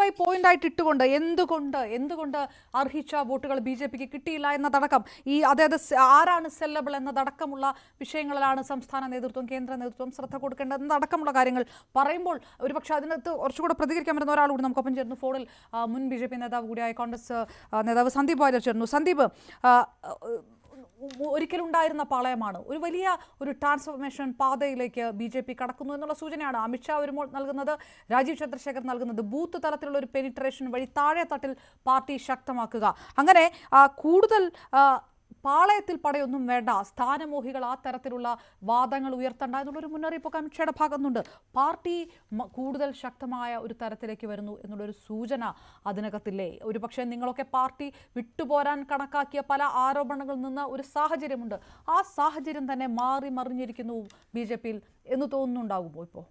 By point ആയിട്ട് ഇട്ടുകൊണ്ട് എന്തുകൊണ്ട് എന്തുകൊണ്ട് അർഹിച്ച വോട്ടുകൾ ബി ജെ പിക്ക് കിട്ടിയില്ല എന്നതടക്കം ഈ അതായത് ആരാണ് സെല്ലബിൾ എന്നതടക്കമുള്ള വിഷയങ്ങളിലാണ് സംസ്ഥാന നേതൃത്വം കേന്ദ്ര നേതൃത്വം ശ്രദ്ധ കൊടുക്കേണ്ടത് എന്നതടക്കമുള്ള കാര്യങ്ങൾ പറയുമ്പോൾ ഒരുപക്ഷെ അതിനകത്ത് കുറച്ചുകൂടെ പ്രതികരിക്കാൻ വരുന്ന ഒരാൾ കൂടി നമുക്കൊപ്പം ചേർന്നു ഫോണിൽ മുൻ ബി നേതാവ് കൂടിയായ കോൺഗ്രസ് നേതാവ് സന്ദീപ് വാര്യർ ചേർന്നു. സന്ദീപ് ഒരിക്കലുണ്ടായിരുന്ന പാളയമാണ്. ഒരു വലിയ ഒരു ട്രാൻസ്ഫോർമേഷൻ പാതയിലേക്ക് ബി ജെ പി കടക്കുന്നു എന്നുള്ള സൂചനയാണ് അമിത്ഷാ വരുമ്പോൾ നൽകുന്നത് രാജീവ് ചന്ദ്രശേഖർ നൽകുന്നത്. ബൂത്ത് തലത്തിലുള്ള ഒരു പെനിട്രേഷൻ വഴി താഴെ തട്ടിൽ പാർട്ടി ശക്തമാക്കുക. അങ്ങനെ കൂടുതൽ പാളയത്തിൽ പടയൊന്നും വേണ്ട. സ്ഥാനമോഹികൾ ആ തരത്തിലുള്ള വാദങ്ങൾ ഉയർത്തണ്ട എന്നുള്ളൊരു മുന്നറിയിപ്പൊക്കെ അമിത്ഷായുടെ ഭാഗത്തുനിന്നുണ്ട്. പാർട്ടി കൂടുതൽ ശക്തമായ ഒരു തരത്തിലേക്ക് വരുന്നു എന്നുള്ളൊരു സൂചന അതിനകത്തില്ലേ? ഒരുപക്ഷെ നിങ്ങളൊക്കെ പാർട്ടി വിട്ടുപോരാൻ കണക്കാക്കിയ പല ആരോപണങ്ങളിൽ നിന്ന് ഒരു സാഹചര്യമുണ്ട്. ആ സാഹചര്യം തന്നെ മാറി മറിഞ്ഞിരിക്കുന്നു ബി ജെ പിയിൽ എന്ന് തോന്നുന്നുണ്ടാകുമോ ഇപ്പോൾ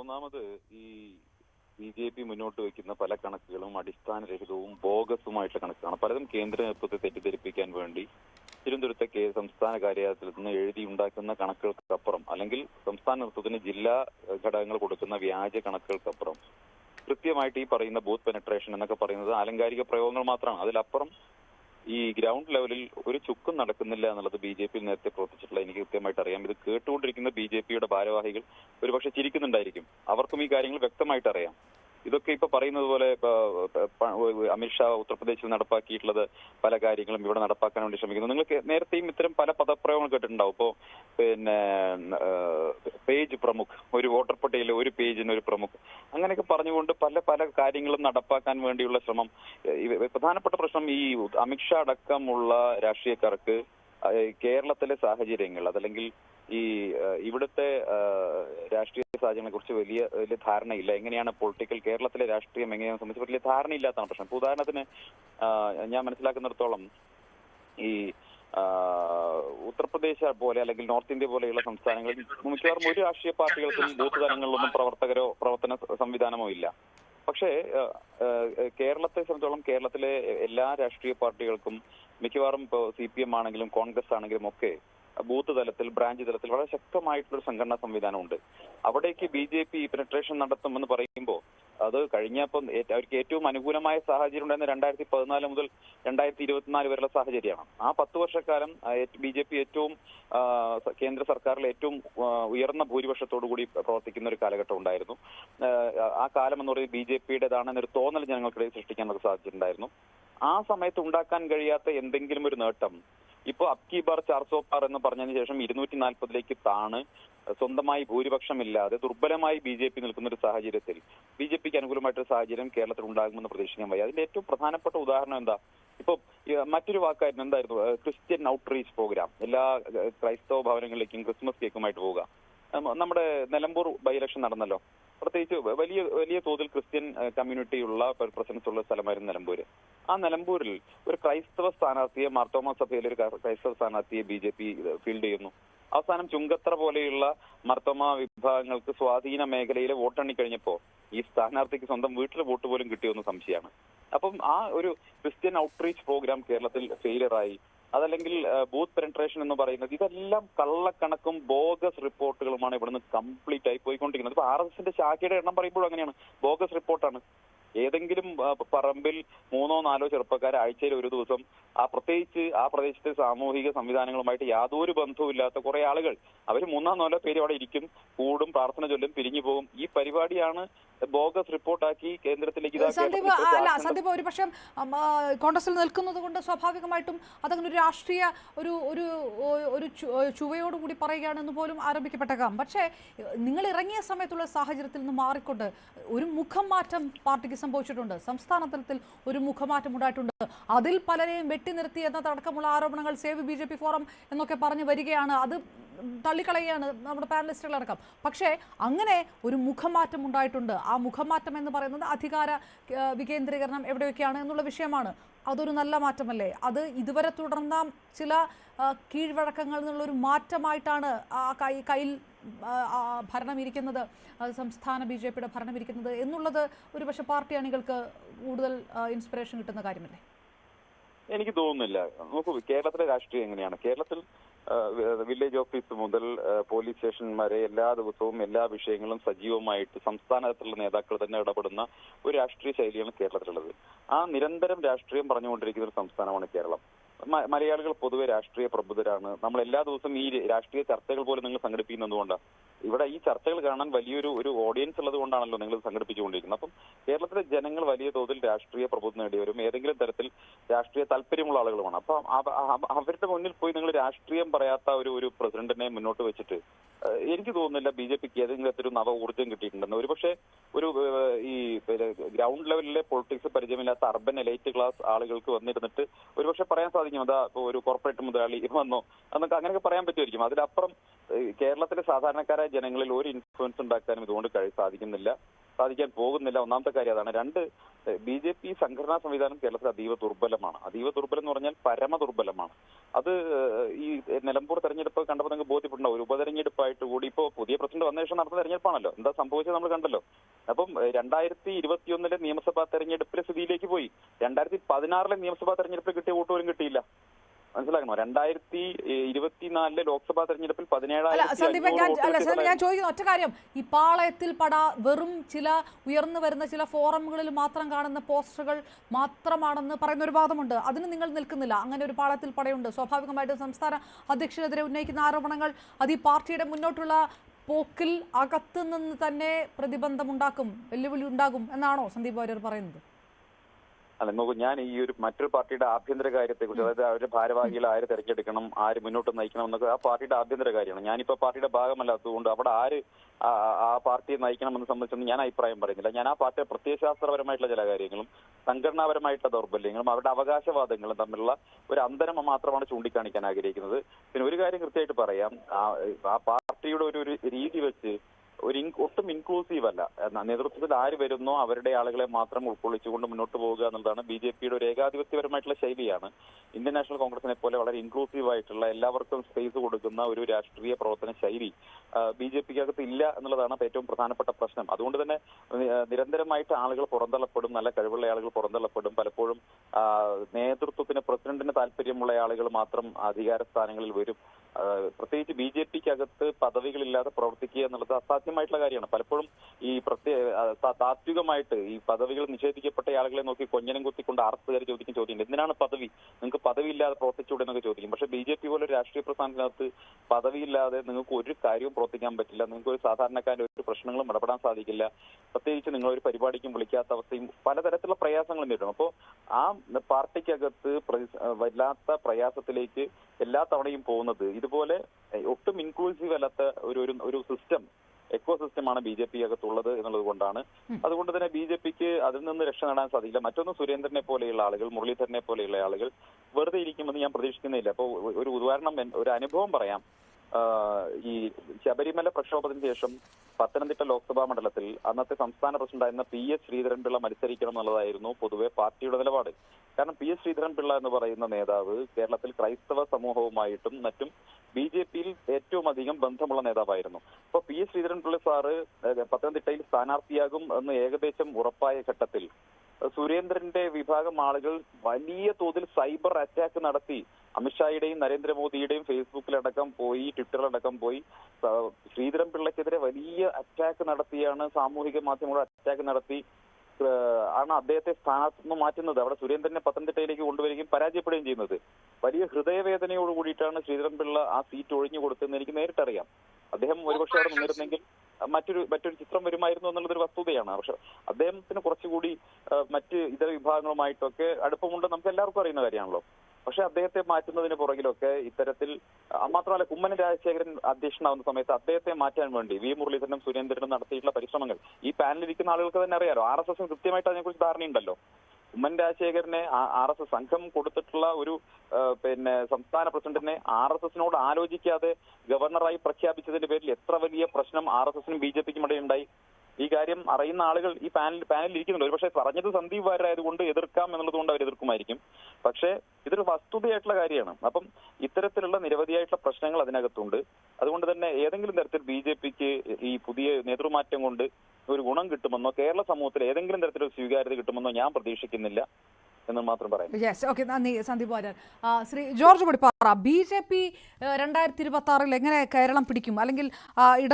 ഒന്നാമത് ഈ ബി ജെ പി മുന്നോട്ട് വയ്ക്കുന്ന പല കണക്കുകളും അടിസ്ഥാനരഹിതവും ബോഗസുമായിട്ടുള്ള കണക്കുകളാണ്. പലതും കേന്ദ്ര നേതൃത്വത്തെ തെറ്റിദ്ധരിപ്പിക്കാൻ വേണ്ടി തിരുവനന്തപുരത്തെ കെ സംസ്ഥാന കാര്യാലയത്തിൽ നിന്ന് എഴുതി ഉണ്ടാക്കുന്ന കണക്കുകൾക്കപ്പുറം അല്ലെങ്കിൽ സംസ്ഥാന നേതൃത്വത്തിന് ജില്ലാ ഘടകങ്ങൾ കൊടുക്കുന്ന വ്യാജ കണക്കുകൾക്കപ്പുറം. കൃത്യമായിട്ട് ഈ പറയുന്ന ബൂത്ത് പെനട്രേഷൻ എന്നൊക്കെ പറയുന്നത് ആലങ്കാരിക പ്രയോഗങ്ങൾ മാത്രമാണ്. അതിലപ്പുറം ഈ ഗ്രൗണ്ട് ലെവലിൽ ഒരു ചുക്കും നടക്കുന്നില്ല എന്നുള്ളത് ബി ജെ പി നേരത്തെ പ്രവർത്തിച്ചിട്ടുള്ള എനിക്ക് കൃത്യമായിട്ട് അറിയാം. ഇത് കേട്ടുകൊണ്ടിരിക്കുന്ന ബി ജെ പിയുടെ ഭാരവാഹികൾ ഒരുപക്ഷെ ചിരിക്കുന്നുണ്ടായിരിക്കും. അവർക്കും ഈ കാര്യങ്ങൾ വ്യക്തമായിട്ട് അറിയാം. ഇതൊക്കെ ഇപ്പൊ പറയുന്നത് പോലെ അമിത്ഷാ ഉത്തർപ്രദേശിൽ നടപ്പാക്കിയിട്ടുള്ളത് പല കാര്യങ്ങളും ഇവിടെ നടപ്പാക്കാൻ വേണ്ടി ശ്രമിക്കുന്നു. നിങ്ങൾക്ക് നേരത്തെയും ഇത്തരം പല പദപ്രയോഗങ്ങൾ കേട്ടിട്ടുണ്ടാവും. ഇപ്പോ പിന്നെ പേജ് പ്രമുഖ് ഒരു വോട്ടർ പട്ടികയിലെ ഒരു പേജിന് ഒരു പ്രമുഖ്. അങ്ങനെയൊക്കെ പറഞ്ഞുകൊണ്ട് പല പല കാര്യങ്ങളും നടപ്പാക്കാൻ വേണ്ടിയുള്ള ശ്രമം. പ്രധാനപ്പെട്ട പ്രശ്നം ഈ അമിത്ഷാ അടക്കമുള്ള രാഷ്ട്രീയക്കാർക്ക് കേരളത്തിലെ സാഹചര്യങ്ങൾ അതല്ലെങ്കിൽ ഈ ഇവിടുത്തെ രാഷ്ട്രീയ സാഹചര്യങ്ങളെ കുറിച്ച് വലിയ വലിയ ധാരണയില്ല. എങ്ങനെയാണ് പൊളിറ്റിക്കൽ കേരളത്തിലെ രാഷ്ട്രീയം എങ്ങനെയാണെന്ന് സംബന്ധിച്ച് വലിയ ധാരണയില്ലാത്തതാണ് പ്രശ്നം. ഇപ്പൊ ഉദാഹരണത്തിന് ഞാൻ മനസ്സിലാക്കുന്നിടത്തോളം ഈ ഉത്തർപ്രദേശ് പോലെ അല്ലെങ്കിൽ നോർത്ത് ഇന്ത്യ പോലെയുള്ള സംസ്ഥാനങ്ങളിൽ മിക്കവാറും ഒരു രാഷ്ട്രീയ പാർട്ടികൾക്കും ബൂത്ത് തലങ്ങളിലൊന്നും പ്രവർത്തകരോ പ്രവർത്തന സംവിധാനമോ ഇല്ല. പക്ഷേ കേരളത്തെ സംബന്ധിച്ചോളം കേരളത്തിലെ എല്ലാ രാഷ്ട്രീയ പാർട്ടികൾക്കും മിക്കവാറും ഇപ്പോൾ സി പി എം ആണെങ്കിലും കോൺഗ്രസ് ആണെങ്കിലും ഒക്കെ ബൂത്ത് തലത്തിൽ ബ്രാഞ്ച് തലത്തിൽ വളരെ ശക്തമായിട്ടുള്ള ഒരു സംഘടനാ സംവിധാനമുണ്ട്. അവിടേക്ക് ബി ജെ പി പെനട്രേഷൻ നടത്തുമെന്ന് പറയുമ്പോൾ അത് കഴിഞ്ഞപ്പം അവർക്ക് ഏറ്റവും അനുകൂലമായ സാഹചര്യം ഉണ്ടായിരുന്ന രണ്ടായിരത്തി പതിനാല് മുതൽ രണ്ടായിരത്തി ഇരുപത്തിനാല് വരെയുള്ള സാഹചര്യമാണ്. ആ പത്ത് വർഷക്കാലം ബി ജെ പി ഏറ്റവും കേന്ദ്ര സർക്കാരിൽ ഏറ്റവും ഉയർന്ന ഭൂരിപക്ഷത്തോടു കൂടി പ്രവർത്തിക്കുന്ന ഒരു കാലഘട്ടം ഉണ്ടായിരുന്നു. ആ, കാലം എന്ന് പറയുന്നത് ബി ജെ പിയുടേതാണെന്നൊരു തോന്നൽ ജനങ്ങൾക്കിടയിൽ സൃഷ്ടിക്കാൻ നമുക്ക് സാധിച്ചിട്ടുണ്ടായിരുന്നു. ആ സമയത്ത് ഉണ്ടാക്കാൻ കഴിയാത്ത എന്തെങ്കിലും ഒരു നേട്ടം ഇപ്പൊ അബ്കി ബാർ ചാർസോ എന്ന് പറഞ്ഞതിന് ശേഷം ഇരുന്നൂറ്റി നാൽപ്പതിലേക്ക് താണ്. സ്വന്തമായി ഭൂരിപക്ഷമില്ലാതെ ദുർബലമായി ബി ജെ പി നിൽക്കുന്ന ഒരു സാഹചര്യത്തിൽ ബി ജെ പിക്ക് അനുകൂലമായിട്ടൊരു സാഹചര്യം കേരളത്തിൽ ഉണ്ടാകുമെന്ന് പ്രതീക്ഷിക്കാൻ വയ്യ. അതിന്റെ ഏറ്റവും പ്രധാനപ്പെട്ട ഉദാഹരണം എന്താ? ഇപ്പൊ ഈ മറ്റൊരു വാക്കായിരുന്നു എന്തായിരുന്നു? Christian outreach programme. എല്ലാ ക്രൈസ്തവ ഭവനങ്ങളിലേക്കും ക്രിസ്മസ് കേക്കുമായിട്ട് പോവുക. നമ്മുടെ നിലമ്പൂർ ബൈ ഇലക്ഷൻ നടന്നല്ലോ. പ്രത്യേകിച്ച് വലിയ വലിയ തോതിൽ ക്രിസ്ത്യൻ കമ്മ്യൂണിറ്റി ഉള്ള പ്രസൻസ് ഉള്ള സ്ഥലമായിരുന്നു നിലമ്പൂര്. ആ നിലമ്പൂരിൽ ഒരു ക്രൈസ്തവ സ്ഥാനാർത്ഥിയെ മാർത്തോമ സഭയിലെ ഒരു ക്രൈസ്തവ സ്ഥാനാർത്ഥിയെ ബി ജെ പി ഫീൽഡ് ചെയ്യുന്നു. അവസാനം ചുങ്കത്ര പോലെയുള്ള മർത്തോമ വിഭാഗങ്ങൾക്ക് സ്വാധീന മേഖലയിൽ വോട്ടെണ്ണി കഴിഞ്ഞപ്പോ ഈ സ്ഥാനാർത്ഥിക്ക് സ്വന്തം വീട്ടിൽ വോട്ട് പോലും കിട്ടിയെന്ന് സംശയമാണ്. അപ്പം ആ ഒരു ക്രിസ്ത്യൻ ഔട്ട്റീച്ച് പ്രോഗ്രാം കേരളത്തിൽ ഫെയിലിയറായി അതല്ലെങ്കിൽ ബൂത്ത് പെനട്രേഷൻ എന്ന് പറയുന്നത് ഇതെല്ലാം കള്ളക്കണക്കും ബോഗസ് റിപ്പോർട്ടുകളുമാണ് ഇവിടുന്ന് കംപ്ലീറ്റ് ആയി പോയിക്കൊണ്ടിരിക്കുന്നത്. ഇപ്പൊ ആർ എസ് എസിന്റെ ശാഖയുടെ എണ്ണം പറയുമ്പോഴും അങ്ങനെയാണ്. ബോഗസ് റിപ്പോർട്ടാണ്. ഏതെങ്കിലും പറമ്പിൽ മൂന്നോ നാലോ ചെറുപ്പക്കാർ ആഴ്ചയിൽ ഒരു ദിവസം ആ പ്രത്യേകിച്ച് ആ പ്രദേശത്തെ സാമൂഹിക സംവിധാനങ്ങളുമായിട്ട് യാതൊരു ബന്ധവുമില്ലാത്ത കുറെ ആളുകൾ അവർ മൂന്നോ നാലോ പേര് അവിടെ ഇരിക്കും കൂടും പ്രാർത്ഥന ചൊല്ലും പിരിഞ്ഞു പോകും. ഈ പരിപാടിയാണ് ബോഗസ് റിപ്പോർട്ടാക്കി കേന്ദ്രത്തിലേക്ക് സന്ദീപ് അല്ല. സന്ദീപ് ഒരു പക്ഷേ കോൺഗ്രസിൽ നിൽക്കുന്നത് കൊണ്ട് സ്വാഭാവികമായിട്ടും അതങ്ങനെ ഒരു രാഷ്ട്രീയ ഒരു ഒരു ഒരു ചുവയോടുകൂടി പറയുകയാണെന്ന് പോലും ആരംഭിക്കപ്പെട്ടേക്കാം. പക്ഷേ നിങ്ങൾ ഇറങ്ങിയ സമയത്തുള്ള സാഹചര്യത്തിൽ നിന്ന് മാറിക്കൊണ്ട് ഒരു മുഖം മാറ്റം പാർട്ടിക്ക് സംഭവിച്ചിട്ടുണ്ട്. സംസ്ഥാന തലത്തിൽ ഒരു മുഖമാറ്റം ഉണ്ടായിട്ടുണ്ട്. അതിൽ പലരെയും വെട്ടി നിർത്തി എന്നതടക്കമുള്ള ആരോപണങ്ങൾ save B J P forum എന്നൊക്കെ പറഞ്ഞു വരികയാണ്. അത് തള്ളിക്കളയുകയാണ് നമ്മുടെ പാനലിസ്റ്റുകളടക്കം പക്ഷേ അങ്ങനെ ഒരു മുഖമാറ്റം ഉണ്ടായിട്ടുണ്ട്. ആ മുഖമാറ്റം എന്ന് പറയുന്നത് അധികാര വികേന്ദ്രീകരണം എവിടെയൊക്കെയാണ് എന്നുള്ള വിഷയമാണ്. അതൊരു നല്ല മാറ്റമല്ലേ? അത് ഇതുവരെ തുടർന്ന ചില കീഴ്വഴക്കങ്ങളിൽ നിന്നുള്ളൊരു മാറ്റമായിട്ടാണ് ആ കൈ കയ്യിൽ ആ, ആ, ഭരണം ഇരിക്കുന്നത് ആ, സംസ്ഥാന ബി ജെ പിയുടെ ഭരണം ഇരിക്കുന്നത് എന്നുള്ളത് ഒരു പക്ഷേ പാർട്ടി അണികൾക്ക് കൂടുതൽ ഇൻസ്പിറേഷൻ കിട്ടുന്ന കാര്യമല്ലേ? എനിക്ക് തോന്നുന്നില്ല. നോക്കൂ കേരളത്തിലെ രാഷ്ട്രീയം എങ്ങനെയാണ്? കേരളത്തിൽ വില്ലേജ് ഓഫീസ് മുതൽ പോലീസ് സ്റ്റേഷൻ വരെ എല്ലാ ദിവസവും എല്ലാ വിഷയങ്ങളും സജീവമായിട്ട് സംസ്ഥാനത്തുള്ള നേതാക്കൾ തന്നെ ഇടപെടുന്ന ഒരു രാഷ്ട്രീയ ശൈലിയാണ് കേരളത്തിലുള്ളത്. ആ നിരന്തരം രാഷ്ട്രീയം പറഞ്ഞുകൊണ്ടിരിക്കുന്ന ഒരു സംസ്ഥാനമാണ് കേരളം. മലയാളികൾ പൊതുവെ രാഷ്ട്രീയ പ്രബുദ്ധരാണ്. നമ്മൾ എല്ലാ ദിവസവും ഈ രാഷ്ട്രീയ ചർച്ചകൾ പോലും നിങ്ങൾ സംഘടിപ്പിക്കുന്നതുകൊണ്ടാണ് ഇവിടെ ഈ ചർച്ചകൾ കാണാൻ വലിയൊരു ഒരു ഓഡിയൻസ് ഉള്ളത് കൊണ്ടാണല്ലോ നിങ്ങൾ സംഘടിപ്പിച്ചുകൊണ്ടിരിക്കുന്നത്. അപ്പം കേരളത്തിലെ ജനങ്ങൾ വലിയ തോതിൽ രാഷ്ട്രീയ പ്രബോധം നേടിയവരും ഏതെങ്കിലും തരത്തിൽ രാഷ്ട്രീയ താല്പര്യമുള്ള ആളുകളുമാണ്. അപ്പൊ അവ- അവ- അവരുടെ മുന്നിൽ പോയി നിങ്ങൾ രാഷ്ട്രീയം പറയാത്ത ഒരു ഒരു പ്രസിഡന്റിനെ മുന്നോട്ട് വെച്ചിട്ട് എനിക്ക് തോന്നുന്നില്ല ബി ജെ പിക്ക് ഏതെങ്കിലും ഒരു നവ ഊർജം കിട്ടിയിട്ടുണ്ടെന്ന്. ഒരുപക്ഷെ ഒരു ഈ ഗ്രൗണ്ട് ലെവലിലെ പൊളിറ്റിക്സ് പരിചയമില്ലാത്ത അർബൻ എലൈറ്റ് ക്ലാസ് ആളുകൾക്ക് വന്നിരുന്നിട്ട് ഒരുപക്ഷെ പറയാൻ സാധിക്കും അതാ ഒരു കോർപ്പറേറ്റ് മുതലാളി വന്നോ? എന്നൊക്കെ അങ്ങനെയൊക്കെ പറയാൻ പറ്റുമായിരിക്കും. അതിലപ്പുറം കേരളത്തിലെ സാധാരണക്കാരായ ജനങ്ങളിൽ ഒരു ഇൻഫ്ലുവൻസ് ഉണ്ടാക്കാനും ഇതുകൊണ്ട് കഴി സാധിക്കുന്നില്ല. സാധിക്കാൻ പോകുന്നില്ല. ഒന്നാമത്തെ കാര്യം അതാണ്. രണ്ട് ബി ജെ പി സംഘടനാ സംവിധാനം കേരളത്തിൽ അതീവ ദുർബലമാണ്. അതീവ ദുർബലം എന്ന് പറഞ്ഞാൽ പരമ ദുർബലമാണ്. അത് ഈ നിലമ്പൂർ തെരഞ്ഞെടുപ്പ് കണ്ടപ്പോൾ നിങ്ങൾക്ക് ബോധ്യപ്പെട്ടുണ്ടാവും ഒരു ഉപതെരഞ്ഞെടുപ്പായിട്ട് കൂടി ഇപ്പോൾ പുതിയ പ്രസിഡന്റ് വന്ന ശേഷം നടന്ന തെരഞ്ഞെടുപ്പാണല്ലോ. എന്താ സംഭവിച്ചത് നമ്മൾ കണ്ടല്ലോ. അപ്പം രണ്ടായിരത്തി ഇരുപത്തിയൊന്നിലെ നിയമസഭാ തെരഞ്ഞെടുപ്പിലെ സ്ഥിതിയിലേക്ക് പോയി. രണ്ടായിരത്തി പതിനാറിലെ നിയമസഭാ തെരഞ്ഞെടുപ്പിൽ കിട്ടിയ വോട്ട് പോലും കിട്ടിയില്ല. മനസ്സിലാക്കണോ? രണ്ടായിരത്തി ഇരുപത്തിനാലിലെ ലോക്സഭാ തെരഞ്ഞെടുപ്പിൽ പതിനേഴായിരം പതിനേഴായിരത്തി ഞാൻ ചോദിക്കുന്ന ഒറ്റ കാര്യം. ഈ പാളയത്തിൽ പട വെറും ചില ഉയർന്നു വരുന്ന ചില ഫോറമുകളിൽ മാത്രം കാണുന്ന പോസ്റ്ററുകൾ മാത്രമാണെന്ന് പറയുന്ന ഒരു വാദമുണ്ട്. അതിന് നിങ്ങൾ നിൽക്കുന്നില്ല. അങ്ങനെ ഒരു പാളയത്തിൽ പടയുണ്ട്. സ്വാഭാവികമായിട്ടും സംസ്ഥാന അധ്യക്ഷനെതിരെ ഉന്നയിക്കുന്ന ആരോപണങ്ങൾ അത് ഈ പാർട്ടിയുടെ മുന്നോട്ടുള്ള പോക്കിൽ അകത്തുനിന്ന് തന്നെ പ്രതിബന്ധമുണ്ടാക്കും വെല്ലുവിളി ഉണ്ടാകും എന്നാണോ സന്ദീപ് വാര്യർ പറയുന്നത്? അല്ല നോക്കൂ ഞാൻ ഈ ഒരു മറ്റൊരു പാർട്ടിയുടെ ആഭ്യന്തര കാര്യത്തെ കുറിച്ച് അതായത് അവരുടെ ഭാരവാഹികൾ ആര് തെരഞ്ഞെടുക്കണം ആര് മുന്നോട്ട് നയിക്കണം എന്നൊക്കെ ആ പാർട്ടിയുടെ ആഭ്യന്തര കാര്യമാണ്. ഞാനിപ്പോ പാർട്ടിയുടെ ഭാഗമല്ലാത്തതുകൊണ്ട് അവിടെ ആര് ആ- പാർട്ടിയെ നയിക്കണം എന്ന് സംബന്ധിച്ചൊന്നും ഞാൻ അഭിപ്രായം പറയുന്നില്ല. ഞാൻ ആ പാർട്ടിയുടെ പ്രത്യയശാസ്ത്രപരമായിട്ടുള്ള ചില കാര്യങ്ങളും സംഘടനാപരമായിട്ടുള്ള ദൗർബല്യങ്ങളും അവരുടെ അവകാശവാദങ്ങളും തമ്മിലുള്ള ഒരു അന്തരം മാത്രമാണ് ചൂണ്ടിക്കാണിക്കാൻ ആഗ്രഹിക്കുന്നത്. പിന്നെ ഒരു കാര്യം കൃത്യമായിട്ട് പറയാം. ആ- പാർട്ടിയുടെ ഒരു രീതി വെച്ച് ഒരു ഒട്ടും ഇൻക്ലൂസീവ് അല്ല. നേതൃത്വത്തിൽ ആര് വരുന്നോ അവരുടെ ആളുകളെ മാത്രം ഉൾക്കൊള്ളിച്ചുകൊണ്ട് മുന്നോട്ട് പോവുക എന്നുള്ളതാണ് ബി ജെ പിയുടെ ഒരു ഏകാധിപത്യപരമായിട്ടുള്ള ശൈലിയാണ്. ഇന്ത്യൻ നാഷണൽ കോൺഗ്രസിനെ പോലെ വളരെ ഇൻക്ലൂസീവ് ആയിട്ടുള്ള എല്ലാവർക്കും സ്പേസ് കൊടുക്കുന്ന ഒരു രാഷ്ട്രീയ പ്രവർത്തന ശൈലി ബി ജെ പിക്ക് അകത്ത് ഇല്ല എന്നുള്ളതാണ് ഏറ്റവും പ്രധാനപ്പെട്ട പ്രശ്നം. അതുകൊണ്ട് തന്നെ നിരന്തരമായിട്ട് ആളുകൾ പുറന്തള്ളപ്പെടും നല്ല കഴിവുള്ള ആളുകൾ പുറന്തള്ളപ്പെടും. പലപ്പോഴും നേതൃത്വത്തിന് പ്രസിഡന്റിന് താല്പര്യമുള്ള ആളുകൾ മാത്രം അധികാര സ്ഥാനങ്ങളിൽ വരും. പ്രത്യേകിച്ച് ബി ജെ പിക്ക് അകത്ത് പദവികളില്ലാതെ പ്രവർത്തിക്കുക എന്നുള്ളത് അസാധ്യമായിട്ടുള്ള കാര്യമാണ്. പലപ്പോഴും ഈ പ്രത്യേക താത്വികമായിട്ട് ഈ പദവികൾ നിഷേധിക്കപ്പെട്ട ആളുകളെ നോക്കി കൊഞ്ഞനം കുത്തിക്കൊണ്ട് ആർത്തുകാർ ചോദിക്കുന്ന ചോദ്യം എന്തിനാണ് പദവി? നിങ്ങൾക്ക് പദവി ഇല്ലാതെ പ്രവർത്തിച്ചുകൂടെ എന്നൊക്കെ ചോദിക്കും. പക്ഷെ ബി ജെ പി പോലെ രാഷ്ട്രീയ പ്രസ്ഥാനത്തിനകത്ത് പദവിയില്ലാതെ നിങ്ങൾക്ക് ഒരു കാര്യവും പ്രവർത്തിക്കാൻ പറ്റില്ല. നിങ്ങൾക്ക് ഒരു സാധാരണക്കാരന്റെ ഒരു പ്രശ്നങ്ങളും ഇടപെടാൻ സാധിക്കില്ല. പ്രത്യേകിച്ച് നിങ്ങൾ ഒരു പരിപാടിക്കും വിളിക്കാത്ത അവസ്ഥയും പലതരത്തിലുള്ള പ്രയാസങ്ങളും നേരിടും. അപ്പോൾ ആ പാർട്ടിക്കകത്ത് വല്ലാത്ത പ്രയാസത്തിലേക്ക് എല്ലാ തവണയും പോകുന്നത് ഇതുപോലെ ഒട്ടും ഇൻക്ലൂസീവ് അല്ലാത്ത ഒരു ഒരു സിസ്റ്റം എക്കോ സിസ്റ്റമാണ് ബി ജെ പി അകത്തുള്ളത് എന്നുള്ളത് കൊണ്ടാണ്. അതുകൊണ്ട് തന്നെ ബി ജെ പിക്ക് അതിൽ നിന്ന് രക്ഷ നേടാൻ സാധിക്കില്ല. മറ്റൊന്ന് സുരേന്ദ്രനെ പോലെയുള്ള ആളുകൾ മുരളീധരനെ പോലെയുള്ള ആളുകൾ വെറുതെ ഇരിക്കുമെന്ന് ഞാൻ പ്രതീക്ഷിക്കുന്നില്ല. അപ്പോൾ ഒരു ഉദാഹരണം ഒരു അനുഭവം പറയാം. ഈ ശബരിമല പ്രക്ഷോഭത്തിന് ശേഷം പത്തനംതിട്ട ലോക്സഭാ മണ്ഡലത്തിൽ അന്നത്തെ സംസ്ഥാന പ്രസിഡന്റായിരുന്ന പി എസ് ശ്രീധരൻപിള്ള മത്സരിക്കണം എന്നുള്ളതായിരുന്നു പൊതുവെ പാർട്ടിയുടെ നിലപാട്. കാരണം പി എസ് ശ്രീധരൻപിള്ള എന്ന് പറയുന്ന നേതാവ് കേരളത്തിൽ ക്രൈസ്തവ സമൂഹവുമായിട്ടും മറ്റും ബി ജെ പിയിൽ ഏറ്റവും അധികം ബന്ധമുള്ള നേതാവായിരുന്നു. അപ്പൊ പി എസ് ശ്രീധരൻപിള്ള സാറ് പത്തനംതിട്ടയിൽ സ്ഥാനാർത്ഥിയാകും എന്ന് ഏകദേശം ഉറപ്പായ ഘട്ടത്തിൽ സുരേന്ദ്രന്റെ വിഭാഗം ആളുകൾ വലിയ തോതിൽ സൈബർ അറ്റാക്ക് നടത്തി അമിത്ഷായുടെയും നരേന്ദ്രമോദിയുടെയും ഫേസ്ബുക്കിലടക്കം പോയി ട്വിറ്ററിലടക്കം പോയി ശ്രീധരൻപിള്ളക്കെതിരെ വലിയ അറ്റാക്ക് നടത്തിയാണ് സാമൂഹിക മാധ്യമങ്ങളുടെ അറ്റാക്ക് നടത്തി ആണ് അദ്ദേഹത്തെ സ്ഥാനത്ത് നിന്ന് മാറ്റുന്നത്. അവിടെ സുരേന്ദ്രനെ പത്തനംതിട്ടയിലേക്ക് കൊണ്ടുവരികയും പരാജയപ്പെടുകയും ചെയ്യുന്നത്. വലിയ ഹൃദയവേദനയോട് കൂടിയിട്ടാണ് ശ്രീധരൻ പിള്ള ആ സീറ്റ് ഒഴിഞ്ഞു കൊടുത്തതെന്ന് എനിക്ക് നേരിട്ടറിയാം. അദ്ദേഹം ഒരുപക്ഷെ അവിടെ നിന്നിരുന്നെങ്കിൽ മറ്റൊരു മറ്റൊരു ചിത്രം വരുമായിരുന്നു എന്നുള്ളതൊരു വസ്തുതയാണ്. പക്ഷെ അദ്ദേഹത്തിന് കുറച്ചുകൂടി മറ്റ് ഇതര വിഭാഗങ്ങളുമായിട്ടൊക്കെ അടുപ്പമുണ്ട് നമുക്ക് എല്ലാവർക്കും അറിയുന്ന കാര്യമാണല്ലോ. പക്ഷെ അദ്ദേഹത്തെ മാറ്റുന്നതിന് പുറകിലൊക്കെ ഇത്തരത്തിൽ മാത്രമല്ല കുമ്മനം രാജശേഖരൻ അധ്യക്ഷനാവുന്ന സമയത്ത് അദ്ദേഹത്തെ മാറ്റാൻ വേണ്ടി വി. മുരളീധരനും സുരേന്ദ്രനും നടത്തിയിട്ടുള്ള പരിശ്രമങ്ങൾ ഈ പാനലിരിക്കുന്ന ആളുകൾക്ക് തന്നെ അറിയാലോ. ആർ എസ് എസിന് കൃത്യമായിട്ട് അതിനെക്കുറിച്ച് ധാരണയുണ്ടല്ലോ. ഉമ്മൻ രാജശേഖരനെ ആർ എസ് എസ് സംഘം കൊടുത്തിട്ടുള്ള ഒരു പിന്നെ സംസ്ഥാന പ്രസിഡന്റിനെ ആർ എസ് എസിനോട് ആലോചിക്കാതെ ഗവർണറായി പ്രഖ്യാപിച്ചതിന്റെ പേരിൽ എത്ര വലിയ പ്രശ്നം ആർ എസ് എസിനും ബി ജെ പിക്കും ഈ കാര്യം അറിയുന്ന ആളുകൾ ഈ പാനൽ പാനലിൽ ഇരിക്കുന്നുണ്ട് ഒരുപക്ഷെ പറഞ്ഞത് സന്ദീപ് വാര്യരായതുകൊണ്ട് എതിർക്കാം എന്നുള്ളത് കൊണ്ട് അവർ എതിർക്കുമായിരിക്കും. പക്ഷേ ഇതൊരു വസ്തുതയായിട്ടുള്ള കാര്യമാണ്. അപ്പം ഇത്തരത്തിലുള്ള നിരവധിയായിട്ടുള്ള പ്രശ്നങ്ങൾ അതിനകത്തുണ്ട്. അതുകൊണ്ട് തന്നെ ഏതെങ്കിലും തരത്തിൽ ബി ജെ പിക്ക് ഈ പുതിയ നേതൃമാറ്റം കൊണ്ട് ഒരു ഗുണം കിട്ടുമെന്നോ കേരള സമൂഹത്തിൽ ഏതെങ്കിലും തരത്തിലൊരു സ്വീകാര്യത കിട്ടുമെന്നോ ഞാൻ പ്രതീക്ഷിക്കുന്നില്ല എന്ന് മാത്രം പറയാം yes Sandeep Shri George Padippara B J P രണ്ടായിരത്തി ഇരുപത്തി ആറിൽ എങ്ങനെ കേരളം പിടിക്കും? അല്ലെങ്കിൽ